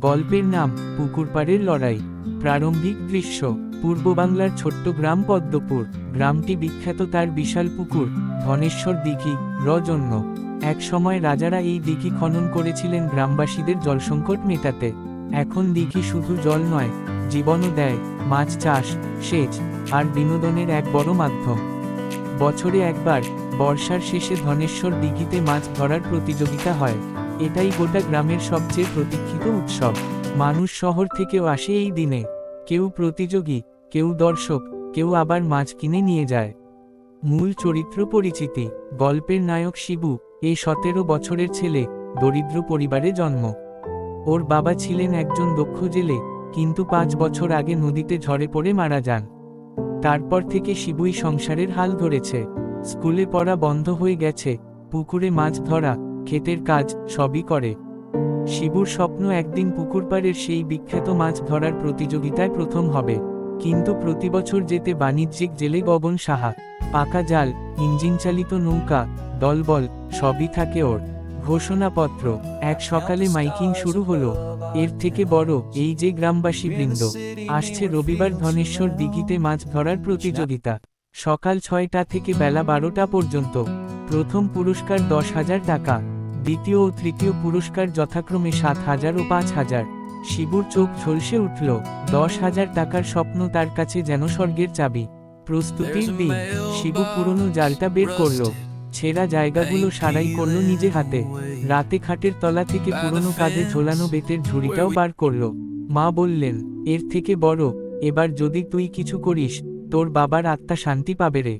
গল্পের নাম পুকুরপাড়ের লড়াই। প্রারম্ভিক দৃশ্য, পূর্ব বাংলার ছোট্ট গ্রাম পদ্মপুর। গ্রামটি বিখ্যাত তার বিশাল পুকুর, ধনেশ্বর দিঘি, র জন্য। এক সময় রাজারা এই দিঘি খনন করেছিলেন গ্রামবাসীদের জলসংকট মেটাতে। এখন দিঘি শুধু জল নয়, জীবনও দেয়, মাছ চাষ, সেচ, আর বিনোদনের এক বড় মাধ্যম। বছরে একবার, বর্ষার শেষে ধনেশ্বর দিঘিতে মাছ ধরার প্রতিযোগিতা হয়। এটাই গোটা গ্রামের সবচেয়ে প্রতীক্ষিত উৎসব। মানুষ শহর থেকেও আসে এই দিনে। কেউ প্রতিযোগী, কেউ দর্শক, কেউ আবার মাছ কিনে নিয়ে যায়। মূল চরিত্র পরিচিতি, গল্পের নায়ক শিবু এই সতেরো বছরের ছেলে, দরিদ্র পরিবারে জন্ম। ওর বাবা ছিলেন একজন দক্ষ জেলে, কিন্তু পাঁচ বছর আগে নদীতে ঝড়ে পড়ে মারা যান। তারপর থেকে শিবুই সংসারের হাল ধরেছে। স্কুলে পড়া বন্ধ হয়ে গেছে, পুকুরে মাছ ধরা ক্ষেতের কাজ সবই করে। শিবুর স্বপ্ন একদিন পুকুর পাড়ের সেই বিখ্যাত মাছ ধরার প্রতিযোগিতায় প্রথম হবে। কিন্তু প্রতি বছর যেতে বাণিজ্যিক জেলে গগন সাহা, পাকা জাল, ইঞ্জিন চালিত নৌকা, দলবল, সবই থাকে ওর। ঘোষণাপত্র, এক সকালে মাইকিং শুরু হলো। এর থেকে বড় এই যে গ্রামবাসী বৃন্দ, আসছে রবিবার ধনেশ্বর দিঘিতে মাছ ধরার প্রতিযোগিতা। সকাল ছয়টা থেকে বেলা বারোটা পর্যন্ত। প্রথম পুরস্কার দশ হাজার টাকা। দ্বিতীয় ও তৃতীয় পুরস্কার যথাক্রমে সাত হাজার ও পাঁচ হাজার। শিবুর চোখ ঝলসে উঠল, দশ হাজার টাকার স্বপ্ন তার কাছে যেন স্বর্গের চাবি। প্রস্তুতির দিন, শিবু পুরনো জালটা বের করল, ছেঁড়া জায়গাগুলো সারাই করল নিজে হাতে। রাতে খাটের তলা থেকে পুরনো কাজে ঝোলানো বেতের ঝুড়িটাও বার করল। মা বললেন, এর থেকে বড়, এবার যদি তুই কিছু করিস, তোর বাবার আত্মা শান্তি পাবে রে।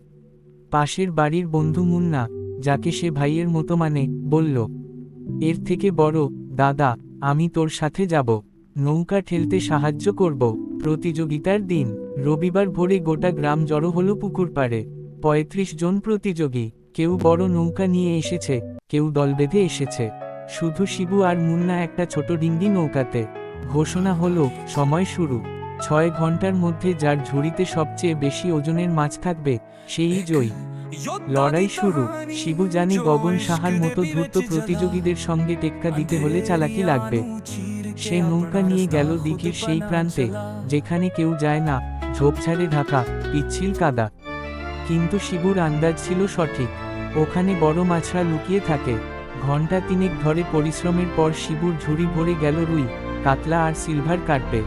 পাশের বাড়ির বন্ধু মুন্না, যাকে সে ভাইয়ের মতো মানে বলল এর থেকে বড়, দাদা, আমি তোর সাথে যাব। নৌকা ঠেলতে সাহায্য করব। প্রতিযোগিতার দিন, রবিবার ভোরে গোটা গ্রাম জড়ো হলো পুকুর পাড়ে। পঁয়ত্রিশ জন প্রতিযোগী, কেউ বড় নৌকা নিয়ে এসেছে, কেউ দল বেঁধে এসেছে। শুধু শিবু আর মুন্না একটা ছোট ডিঙ্গি নৌকাতে। ঘোষণা হলো, সময় শুরু। ছয় ঘণ্টার মধ্যে যার ঝুড়িতে সবচেয়ে বেশি ওজনের মাছ থাকবে, সেই জয়ী। লড়াই শুরু। শিবু জানে গগন সাহার মতো দ্রুত প্রতিযোগীদের সঙ্গে টেক্কা দিতে হলে চালাকি লাগবে। সে নৌকা নিয়ে গেল দিঘির সেই প্রান্তে, যেখানে কেউ যায় না ঝোপঝাড়ে ঢাকা, পিচ্ছিল কাদা। কিন্তু শিবুর আন্দাজ ছিল সঠিক। ওখানে বড় মাছরা লুকিয়ে থাকে। ঘণ্টা তিনেক ধরে পরিশ্রমের পর শিবুর ঝুড়ি ভরে গেল রুই, কাতলা আর সিলভার কাটবে।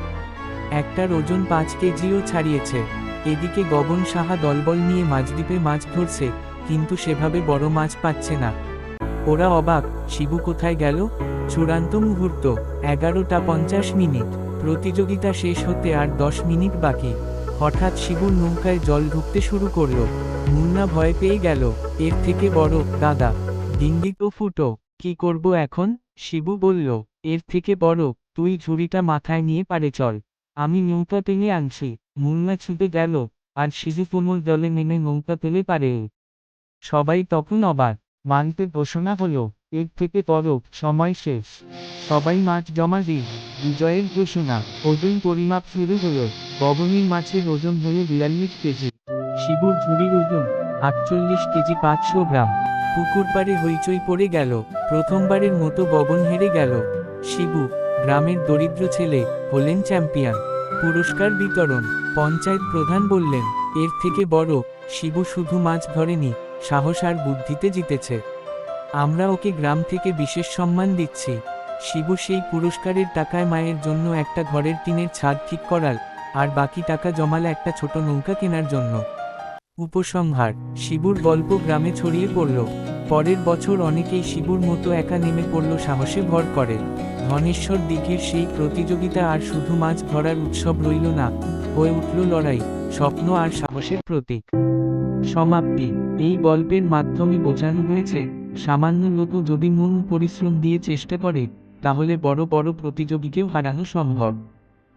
একটার ওজন পাঁচ কেজিও ছাড়িয়েছে। এদিকে গগন সাহা দলবল নিয়ে মাছদ্বীপে মাছ ধরছে, কিন্তু সেভাবে বড় মাছ পাচ্ছে না। ওরা অবাক, শিবু কোথায় গেল? চূড়ান্ত মুহূর্ত, এগারোটা পঞ্চাশ মিনিট, প্রতিযোগিতা শেষ হতে আর দশ মিনিট বাকি। হঠাৎ শিবুর নৌকায় জল ঢুকতে শুরু করল। মুন্না ভয় পেয়ে গেল, এর থেকে বড়, দাদা, ডিঙ্গি তো ফুটো, কি করব এখন? শিবু বলল, এর থেকে বড়, তুই ঝুড়িটা মাথায় নিয়ে পারে চল। আমি নৌকা টেনে আনছি। মুন্না ছুটে গেল, আর শিশু কোমল দলে নেমে নৌকা পেলে পারে। সবাই তখন অবাক। মানতে ঘোষণা হলো, এর থেকে তরক, সময় শেষ। সবাই মাছ জমা দিই বিজয়ের ঘোষণা। ওজন পরিমাপ শুরু হলো, গগনের মাছের ওজন হলো বিয়াল্লিশ কেজি। শিবুর ঝুড়ির ওজন, আটচল্লিশ কেজি পাঁচশো গ্রাম। পুকুর পাড়ে হইচই পড়ে গেল, প্রথমবারের মতো গগন হেরে গেল। শিবু, গ্রামের দরিদ্র ছেলে, হলেন চ্যাম্পিয়ন। পুরস্কার বিতরণ। পঞ্চায়েত প্রধান বললেন, এর থেকে বড়, শিবু শুধু মাছ ধরেনি, সাহস আর বুদ্ধিতে জিতেছে। আমরা ওকে গ্রাম থেকে বিশেষ সম্মান দিচ্ছি। শিবু সেই পুরস্কারের টাকায় মায়ের জন্য একটা ঘরের টিনের ছাদ ঠিক করাল, আর বাকি টাকা জমাল একটা ছোট নৌকা কেনার জন্য। উপসংহার, শিবুর গল্প গ্রামে ছড়িয়ে পড়ল। পরের বছর অনেকেই শিবুর মতো একা নেমে পড়ল সাহসে ভর করে। ধনেশ্বর দিঘির সেই প্রতিযোগিতা আর শুধু মাছ ধরার উৎসব রইল না, হয়ে উঠল লড়াই, স্বপ্ন আর সাহসের প্রতীক। সমাপ্তি। এই গল্পের মাধ্যমে বোঝানো হয়েছে, সামান্য লোক যদি মন পরিশ্রম দিয়ে চেষ্টা করে, তাহলে বড় বড় প্রতিযোগীকেও হারানো সম্ভব।